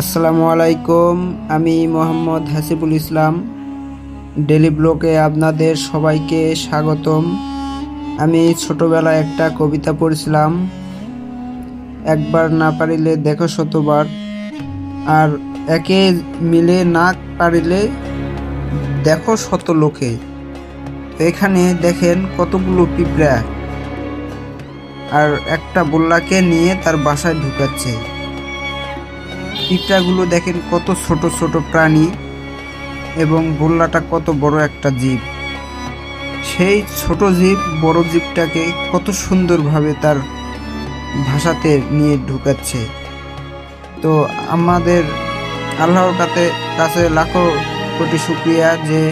আসসালামু আলাইকুম, আমি মোহাম্মদ হাসিবুল ইসলাম। ডেলি ব্লকে আপনাদের সবাইকে স্বাগতম। আমি ছোটবেলায় একটা কবিতা পড়ছিলাম, একবার না পারিলে দেখো শতবার, আর একে মিলে না পারিলে দেখো শত লোকে। এখানে দেখেন কতগুলো পিঁপড়া, আর একটা বোল্লাকে নিয়ে তার বাসায় ঢুকাচ্ছে। পিঁপড়াগুলো দেখেন কত ছোট ছোট প্রাণী এবং বোল্লাটা কত বড় একটা জীব। সেই ছোট জীব, বড় জীবটাকে কত সুন্দরভাবে তার ভাষাতে নিয়ে ঢুকাচ্ছে। তো আমাদের আল্লাহর কাছে কাছে লাখো কোটি শুক্রিয়া যে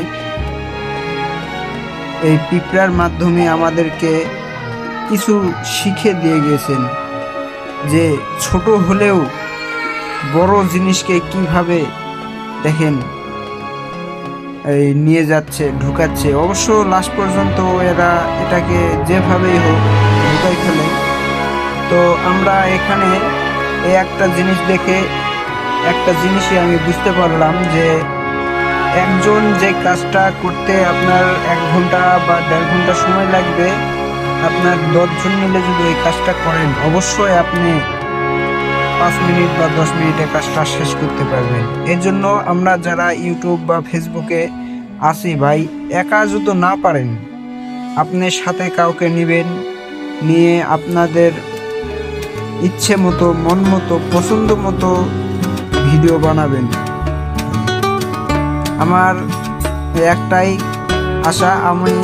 এই পিঁপড়ার মাধ্যমে আমাদেরকে কিছু শিখে দিয়ে গেছেন যে ছোট হলেও বড় জিনিসকে কীভাবে দেখেন, এই নিয়ে যাচ্ছে, ঢুকাচ্ছে, অবশ্য লাস্ট পর্যন্ত এরা এটাকে যেভাবেই হোক ঢুকাই ফেলে। তো আমরা এখানে এই একটা জিনিস দেখে, একটা জিনিসই আমি বুঝতে পারলাম যে একজন যে কাজটা করতে আপনার এক ঘণ্টা বা দেড় ঘণ্টা সময় লাগবে, আপনার দশজন মিলে যদি ওই কাজটা করেন, অবশ্যই আপনি পাঁচ মিনিট বা দশ মিনিটে কাজটা শেষ করতে পারবেন। এর জন্য আমরা যারা ইউটিউব বা ফেসবুকে আসি ভাই, একা যদি না পারেন, আপনি সাথে কাউকে নেবেন নিয়ে আপনাদের ইচ্ছে মতো, মন মতো, পছন্দ মতো ভিডিও বানাবেন। আমার একটাই আশা, আমি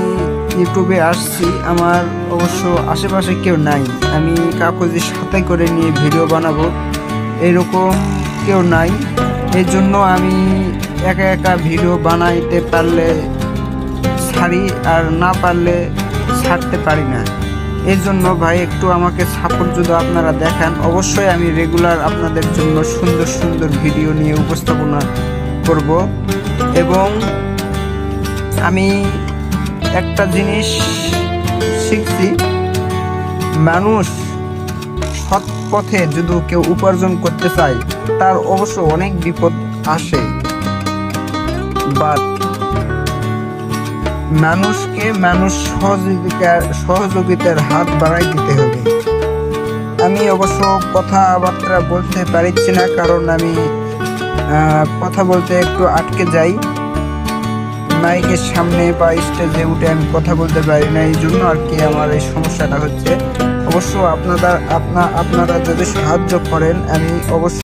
ইউটিউবে আসছি, আমার অবশ্য আশেপাশে কেউ নাই। আমি কাগজে সাথে করে নিয়ে ভিডিও বানাবো, এরকম কেউ নাই। এই জন্য আমি একা একা ভিডিও বানাইতে পারলে ছাড়ি, আর না পারলে ছাড়তে পারি না। এর জন্য ভাই, একটু আমাকে সাপোর্ট যদি আপনারা দেখান, অবশ্যই আমি রেগুলার আপনাদের জন্য সুন্দর সুন্দর ভিডিও নিয়ে উপস্থাপনা করব। এবং আমি একটা জিনিস শিখছি। মানুষ সৎ পথে যদি কেউ উপার্জন করতে চায়, তার অবশ্য অনেক বিপদ আসে। বাট মানুষকে মানুষ সহযোগিতার সহযোগিতার হাত বাড়াই দিতে হবে। আমি অবশ্য কথাবার্তা বলতে পারছি না, কারণ আমি কথা বলতে একটু আটকে যাই। মাইকের সামনে বা স্টেজে উঠে আমি কথা বলতে পারি না, এই জন্য আর কি আমার এই সমস্যাটা হচ্ছে। অবশ্য আপনারা আপনা আপনারা যদি সাহায্য করেন, আমি অবশ্যই